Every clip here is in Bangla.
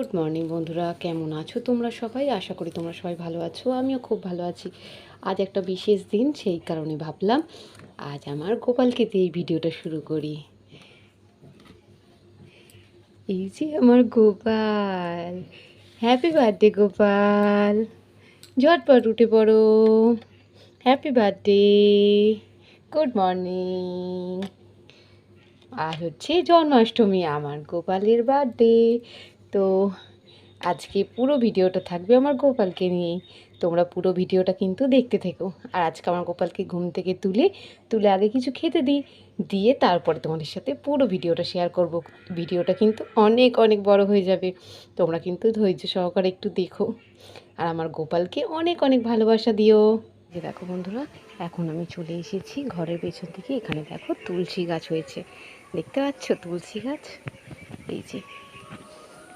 গুড মর্নিং বন্ধুরা। কেমন আছো তোমরা সবাই? আশা করি তোমরা সবাই ভালো আছো। আমিও খুব ভালো আছি। আজ একটা বিশেষ দিন, সেই কারণে ভাবলাম আজ আমার গোপালকে দিয়ে এই ভিডিওটা শুরু করি। এই যে আমার গোপাল। Happy birthday Gopal. ঝটপট উঠে পড়ো। হ্যাপি বার্থডে গুড মর্নিং আর হচ্ছে জন্মাষ্টমী, আমার গোপালের বার্থডে তো আজকে পুরো ভিডিওটা থাকবে আমার গোপালকে নিয়েই। তোমরা পুরো ভিডিওটা কিন্তু দেখতে থেকো। আর আজকে আমার গোপালকে ঘুম থেকে তুলে তুলে আগে কিছু খেতে দিই। দিয়ে তারপরে তোমাদের সাথে পুরো ভিডিওটা শেয়ার করব। ভিডিওটা কিন্তু অনেক অনেক বড় হয়ে যাবে। তোমরা কিন্তু ধৈর্য সহকারে একটু দেখো। আর আমার গোপালকে অনেক অনেক ভালোবাসা দিও। যে দেখো বন্ধুরা, এখন আমি চলে এসেছি ঘরের পেছন থেকে এখানে দেখো তুলসী গাছ হয়েছে। দেখতে পাচ্ছ তুলসী গাছ? এই যে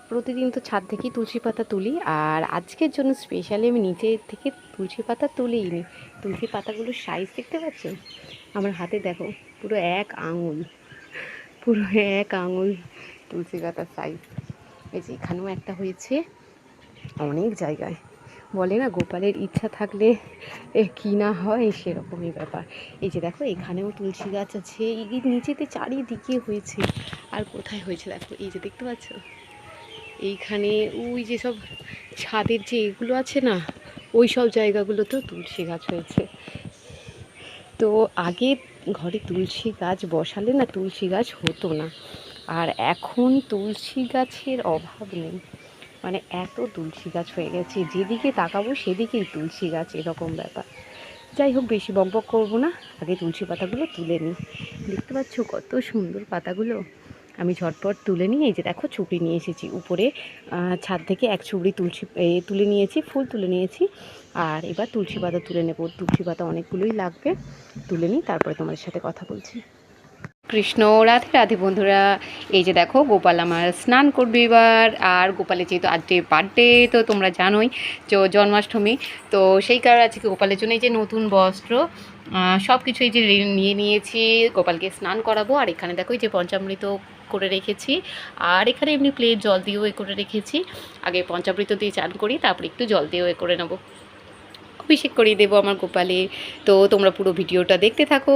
প্রতিদিন তো ছাদ থেকেই তুলসী পাতা তুলি, আর আজকের জন্য স্পেশালি আমি নিচে থেকে তুলসী পাতা তুলিই নি তুলসী পাতাগুলোর সাইজ দেখতে পাচ্ছ আমার হাতে দেখো, পুরো এক আঙুল, পুরো এক আঙুল তুলসী পাতার সাইজ এই যে এখানেও একটা হয়েছে, অনেক জায়গায়। বলে না, গোপালের ইচ্ছা থাকলে কি না হয়, সেরকমই ব্যাপার। এই যে দেখো, এখানেও তুলসী গাছ আছে, এই নিচেতে চারিদিকে হয়েছে। আর কোথায় হয়েছে দেখো, এই যে দেখতে পাচ্ছ? এইখানে ওই যেসব ছাদের যে এগুলো আছে না, ওই সব জায়গাগুলোতেও তুলসী গাছ হয়েছে। তো আগে ঘরে তুলসী গাছ বসালে না তুলসী গাছ হতো না। আর এখন তুলসী গাছের অভাব নেই। মানে এত তুলসী গাছ হয়ে গেছে, যেদিকে তাকাবো সেদিকেই তুলসী গাছ এরকম ব্যাপার। যাই হোক, বেশি বকবক করব না, আগে তুলসী পাতাগুলো তুলে নিই। দেখতে পাচ্ছ কত সুন্দর পাতাগুলো? আমি ঝটপট তুলে নিয়ে এই যে দেখো চুপড়ি নিয়ে এসেছি। উপরে ছাদ থেকে এক চুবড়ি তুলসী তুলে নিয়েছি, ফুল তুলে নিয়েছি। আর এবার তুলসী পাতা তুলে নেব। তুলসী পাতা অনেকগুলোই লাগবে। তুলে নিই, তারপরে তোমাদের সাথে কথা বলছি। কৃষ্ণ, রাধে রাধে বন্ধুরা। এই যে দেখো, গোপাল আমার স্নান করবে এবার। আর গোপালের যেহেতু আজকে বার্থডে তো তোমরা জানোই, তো জন্মাষ্টমী। তো সেই কারণে আজকে গোপালের জন্য এই যে নতুন বস্ত্র সব কিছু এই যে নিয়ে নিয়েছি, গোপালকে স্নান করাবো, আর এখানে দেখো এই যে পঞ্চামৃত করে রেখেছি, আর এখানে এমনি প্লেট জল দিয়েও এ করে রেখেছি। আগে পঞ্চামৃত দিয়ে চান করি, তারপরে একটু জল দিয়েও এ করে নেব। অভিষেক করিয়ে দেবো আমার গোপালে তো তোমরা পুরো ভিডিওটা দেখতে থাকো।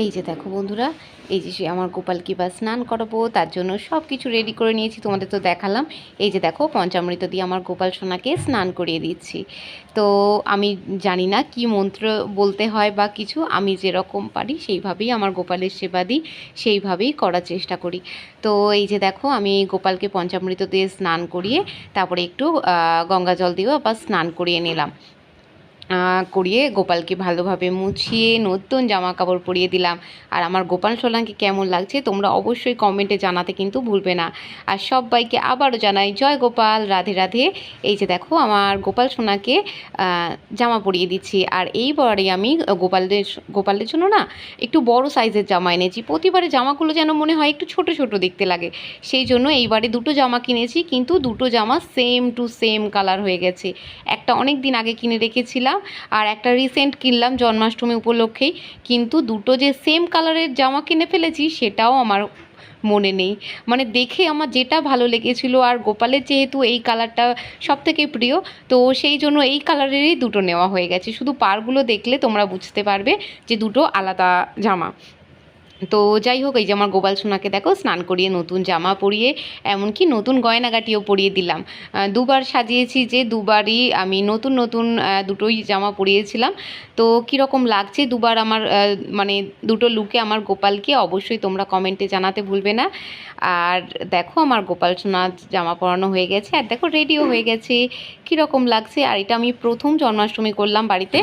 এই যে দেখো বন্ধুরা এই যে সে আমার গোপালকে বা স্নান করাবো, তার জন্য সব কিছু রেডি করে নিয়েছি, তোমাদের তো দেখালাম। এই যে দেখো, পঞ্চামৃত দিয়ে আমার গোপাল সোনাকে স্নান করিয়ে দিচ্ছি। তো আমি জানি না কি মন্ত্র বলতে হয় বা কিছু, আমি যেরকম পারি সেইভাবেই আমার গোপালের সেবা দিই, সেইভাবেই করার চেষ্টা করি। তো এই যে দেখো, আমি গোপালকে পঞ্চামৃত দিয়ে স্নান করিয়ে, তারপরে একটু গঙ্গা জল দিয়েও আবার স্নান করিয়ে নিলাম। করিয়ে গোপালকে ভালোভাবে মুছিয়ে নতুন জামা কাপড় পরিয়ে দিলাম। আর আমার গোপাল সোনাকে কেমন লাগছে তোমরা অবশ্যই কমেন্টে জানাতে কিন্তু ভুলবে না। আর সবাইকে আবারও জানাই, জয় গোপাল, রাধে রাধে। এই যে দেখো, আমার গোপাল সোনাকে জামা পরিয়ে দিচ্ছি। আর এইবারে আমি গোপালদের গোপালের জন্য না একটু বড় সাইজের জামা এনেছি। প্রতিবারে জামাগুলো যেন মনে হয় একটু ছোট ছোট দেখতে লাগে। সেই জন্য এইবারে দুটো জামা কিনেছি, কিন্তু দুটো জামা সেম টু সেম কালার হয়ে গেছে। একটা অনেক দিন আগে কিনে রেখেছিলাম আর একটা রিসেন্ট কিনলাম জন্মাষ্টমী উপলক্ষেই কিন্তু দুটো যে সেম কালারের জামা কিনে ফেলেছি, সেটাও আমার মনে নেই। মানে দেখে আমার যেটা ভালো লেগেছিল, আর গোপালের যেহেতু এই কালারটা সব থেকে প্রিয়, তো সেই জন্য এই কালারেরই দুটো নেওয়া হয়ে গেছে। শুধু পারগুলো দেখলে তোমরা বুঝতে পারবে যে দুটো আলাদা জামা। তো যাই হোক, এই যে আমার গোপাল সোনাকে দেখো, স্নান করিয়ে নতুন জামা পরিয়ে, এমনকি নতুন গয়নাগাটিও পরিয়ে দিলাম। দুবার সাজিয়েছি যে দুবারই আমি নতুন নতুন দুটোই জামা পরিয়েছিলাম। তো কীরকম লাগছে দুবার আমার মানে দুটো লুকে আমার গোপালকে, অবশ্যই তোমরা কমেন্টে জানাতে ভুলবে না। আর দেখো আমার গোপাল সোনার জামা পরানো হয়ে গেছে, আর দেখো রেডিও হয়ে গেছে। কীরকম লাগছে? আর এটা আমি প্রথম জন্মাষ্টমী করলাম বাড়িতে।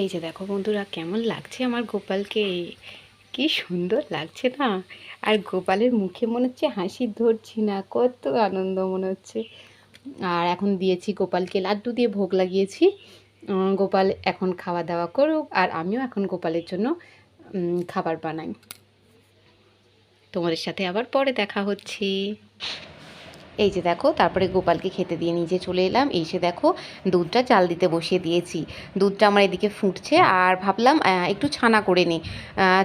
এই যে দেখো বন্ধুরা, কেমন লাগছে আমার গোপালকে? কি সুন্দর লাগছে না? আর গোপালের মুখে মনে হচ্ছে হাসি ধরছি না, কত আনন্দ মনে হচ্ছে। আর এখন দিয়েছি গোপালকে লাড্ডু দিয়ে ভোগ লাগিয়েছি। গোপাল এখন খাওয়া দাওয়া করুক, আর আমিও এখন গোপালের জন্য খাবার বানাই। তোমাদের সাথে আবার পরে দেখা হচ্ছে। এই যে দেখো, তারপরে গোপালকে খেতে দিয়ে নিচে চলে এলাম। এসে দেখো, দুধটা চাল দিতে বসিয়ে দিয়েছি। দুধটা আমার এদিকে ফুটছে আর ভাবলাম একটু ছানা করে নিই।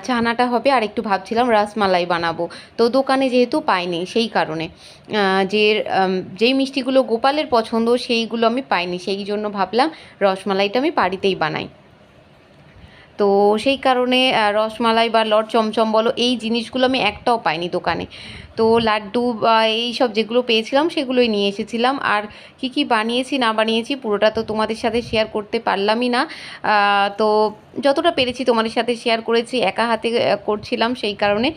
ছানাটা হবে আর একটু ভাবছিলাম রসমালাই বানাবো। তো দোকানে যেহেতু পাইনি, সেই কারণে। যে যেই মিষ্টিগুলো গোপালের পছন্দ, সেইগুলো আমি পাইনি। সেই জন্য ভাবলাম, রসমালাইটা আমি বাড়িতেই বানাই। তো সেই কারণে রসমালাই বা লট চমচম বলো, এই জিনিসগুলো আমি একটাও পাইনি দোকানে। তো লাড্ডু বা এই সব যেগুলো পেয়েছিলাম, সেগুলোই নিয়ে এসেছিলাম। আর কি কি বানিয়েছি, না বানিয়েছি, পুরোটা তো তোমাদের সাথে শেয়ার করতে পারলামই না। তো যতটা পেরেছি তোমাদের সাথে শেয়ার করেছি, একা হাতে করছিলাম সেই কারণে।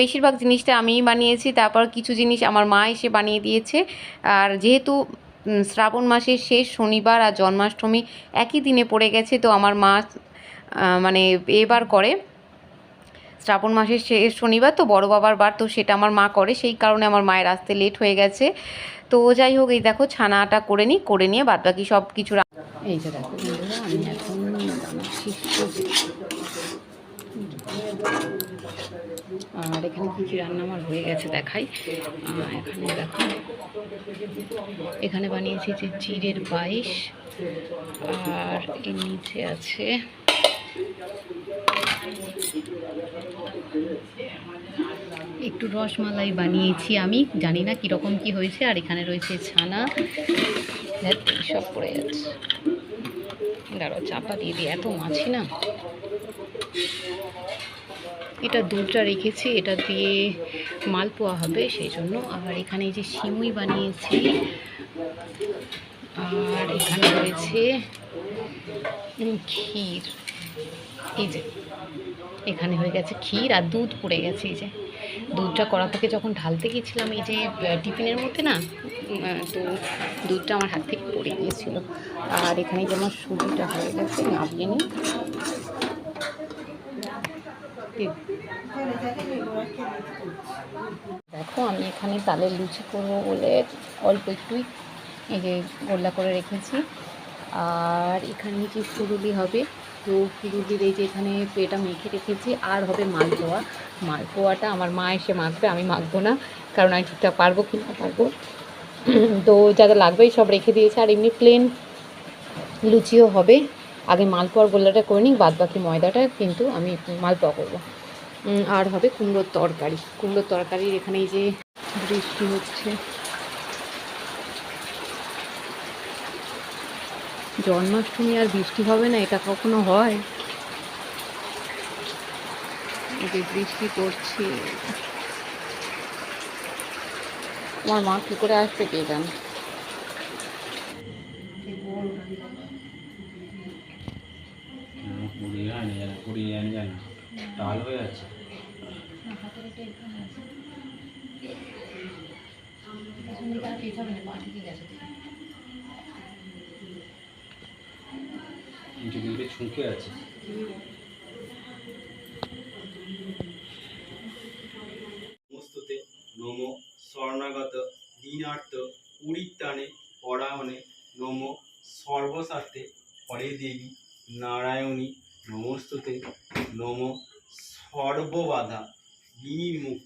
বেশিরভাগ জিনিসটা আমিই বানিয়েছি, তারপর কিছু জিনিস আমার মা এসে বানিয়ে দিয়েছে। আর যেহেতু শ্রাবণ মাসের শেষ, শনিবার আর জন্মাষ্টমী একই দিনে পড়ে গেছে, তো আমার মা মানে এবার করে। শ্রাবণ মাসের শেষ শনিবার তো বড় বাবার বার তো সেটা আমার মা করে, সেই কারণে আমার মায়ের আসতে লেট হয়ে গেছে। তো যাই হোক, এই দেখো ছানাটা করে নিই, করে নিয়ে বাদ বাকি সব কিছু দেখো আর এখানে কী কী রান্না আমার হয়ে গেছে দেখাই। এখানে দেখো, এখানে বানিয়েছি যে চিড়ের পায়েস, আর এর নিচে আছে একটু রসমালাই বানিয়েছি আমি। জানি না কীরকম কি হয়েছে, আর এখানে রয়েছে ছানা। সব পড়ে যাচ্ছে। দাঁড়াও, চাপা দিয়ে দিই। এত মাছি না। এটা দুধটা রেখেছি, এটা দিয়ে মালপোয়া হবে সেই জন্য আর এখানে যে সিমুই বানিয়েছি, আর এখানে রয়েছে ক্ষীর। এই যে, এখানে হয়ে গেছে ক্ষীর আর দুধ পড়ে গেছে, এই যে। দুধটা কড়া থেকে যখন ঢালতে গিয়েছিলাম, এই যে টিফিনের মধ্যে না তো দুধটা আমার হাত থেকে পড়ে গিয়েছিল। আর এখানে যে আমার সুজিটা হয়ে গেছে, নামিয়ে নিই। দেখো, আমি এখানে তালের লুচি করব বলে অল্প একটুই এই যে গোল্লা করে রেখেছি। আর এখানে কি ফুরুলি হবে তো ফুরুলির এই যে এখানে পেটা মেখে রেখেছি, আর হবে মালপোয়া মালপোয়াটা আমার মা এসে মাখবে আমি মাখবো না, কারণ আমি ঠিকঠাক পারব কি না পারব। তো যা যা লাগবে সব রেখে দিয়েছে, আর এমনি প্লেন লুচিও হবে। আগে মালপোয়ার গোল্লাটা করে নিই বাদ বাকি ময়দাটা কিন্তু আমি মালপোয়া করব। আর হবে কুমড়োর তরকারি। কুমড়োর তরকারির এখানে এই যে বৃষ্টি হচ্ছে। জন্মাষ্টমী আর বৃষ্টি হবে না, এটা কখনো হয়? যে বৃষ্টি পড়ছে। আমার মা কী করে আসবে কে জানে? জানি কুড়িয়ে আনি দিকে ছুঁকে আছে। সমস্ততে নম স্বর্ণাগত দীনার্থ পরিত্রাণে পরায়ণে নম সর্বস্বার্থে হরে দেবী নারায়ণী নমস্তুতে নম সর্ববাধা বিনির্মুক্ত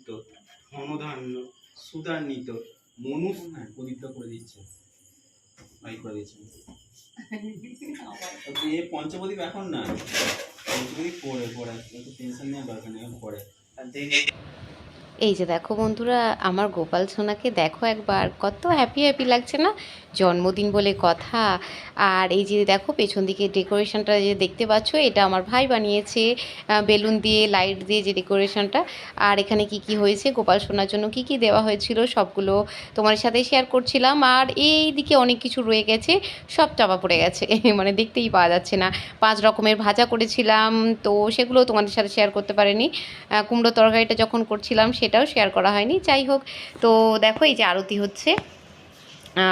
এ এখন না পঞ্চপদীপ পরে পরে টেনশন নেওয়ার দরকার নেই পরে এই যে দেখো বন্ধুরা, আমার গোপাল সোনাকে দেখো একবার, কত হ্যাপি হ্যাপি লাগছে না? জন্মদিন বলে কথা। আর এই যে দেখো, পেছন দিকে ডেকোরেশনটা যে দেখতে পাচ্ছ, এটা আমার ভাই বানিয়েছে বেলুন দিয়ে লাইট দিয়ে যে ডেকোরেশনটা আর এখানে কি কি হয়েছে, গোপাল সোনার জন্য কি কি দেওয়া হয়েছিল, সবগুলো তোমার সাথে শেয়ার করছিলাম। আর এই দিকে অনেক কিছু রয়ে গেছে, সব চাপা পড়ে গেছে মানে দেখতেই পাওয়া যাচ্ছে না। পাঁচ রকমের ভাজা করেছিলাম, তো সেগুলো তোমাদের সাথে শেয়ার করতে পারিনি। কুমড়ো তরকারিটা যখন করছিলাম সেটাও শেয়ার করা হয়নি। যাই হোক, তো দেখো এই যে আরতি হচ্ছে।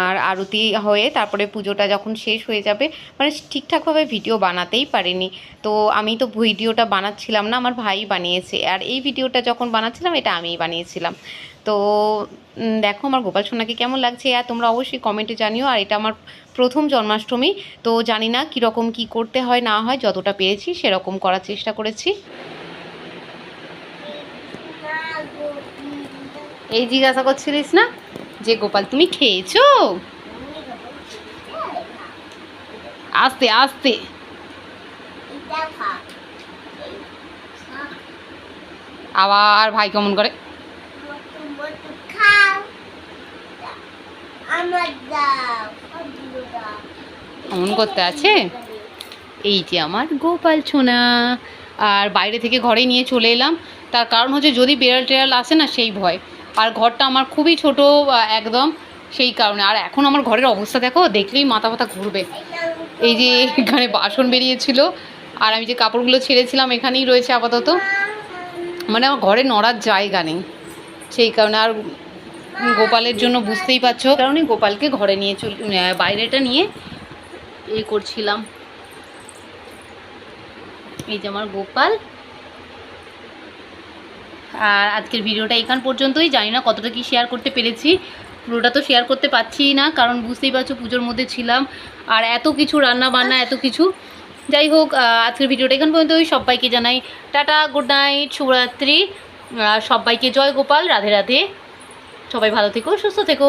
আর আরতি হয়ে তারপরে পুজোটা যখন শেষ হয়ে যাবে মানে ঠিকঠাকভাবে ভিডিও বানাতেই পারিনি। তো আমি তো ভিডিওটা বানাচ্ছিলাম না, আমার ভাই বানিয়েছে। আর এই ভিডিওটা যখন বানাচ্ছিলাম, এটা আমিই বানিয়েছিলাম। তো দেখো আমার গোপাল সোনাকে কেমন লাগছে? আর তোমরা অবশ্যই কমেন্টে জানিও। আর এটা আমার প্রথম জন্মাষ্টমী, তো জানি না কীরকম কী করতে হয়, না হয়, যতটা পেরেছি সেরকম করার চেষ্টা করেছি। এই জিজ্ঞাসা করছিলিস না? যে গোপাল, তুমি খেয়েছো? আস্তে আস্তে। আবার ভাই কেমন করে? এমন করতে আছে? এই যে আমার গোপাল ছোনা আর বাইরে থেকে ঘরে নিয়ে চলে এলাম। তার কারণ হচ্ছে যদি বেড়াল টেড়াল আসে না, সেই ভয়। আর ঘরটা আমার খুবই ছোট একদম সেই কারণে। আর এখন আমার ঘরের অবস্থা দেখো, দেখলেই মাথা মাথা ঘুরবে। এই যে এখানে বাসন বেরিয়েছিল, আর আমি যে কাপড়গুলো ছেড়েছিলাম এখানেই রয়েছে আপাতত। মানে আমার ঘরে নড়ার জায়গা নেই। সেই কারণে আর গোপালের জন্য বুঝতেই পারছ। কারণে গোপালকে ঘরে নিয়ে চল বাইরেটা নিয়ে এ করছিলাম। এই যে আমার গোপাল। আর আজকের ভিডিওটা এখান পর্যন্তই। জানি না কতটা কি শেয়ার করতে পেরেছি। পুরোটা তো শেয়ার করতে পারছি না, কারণ বুঝতেই পারছ পুজোর মধ্যে ছিলাম। আর এত কিছু রান্না বান্না এত কিছু। যাই হোক আজকের ভিডিওটা এখান পর্যন্তই। সবাইকে জানাই টাটা গুড নাইট শুভরাত্রি। সবাইকে জয় গোপাল, রাধে রাধে। সবাই ভালো থেকো, সুস্থ থেকো।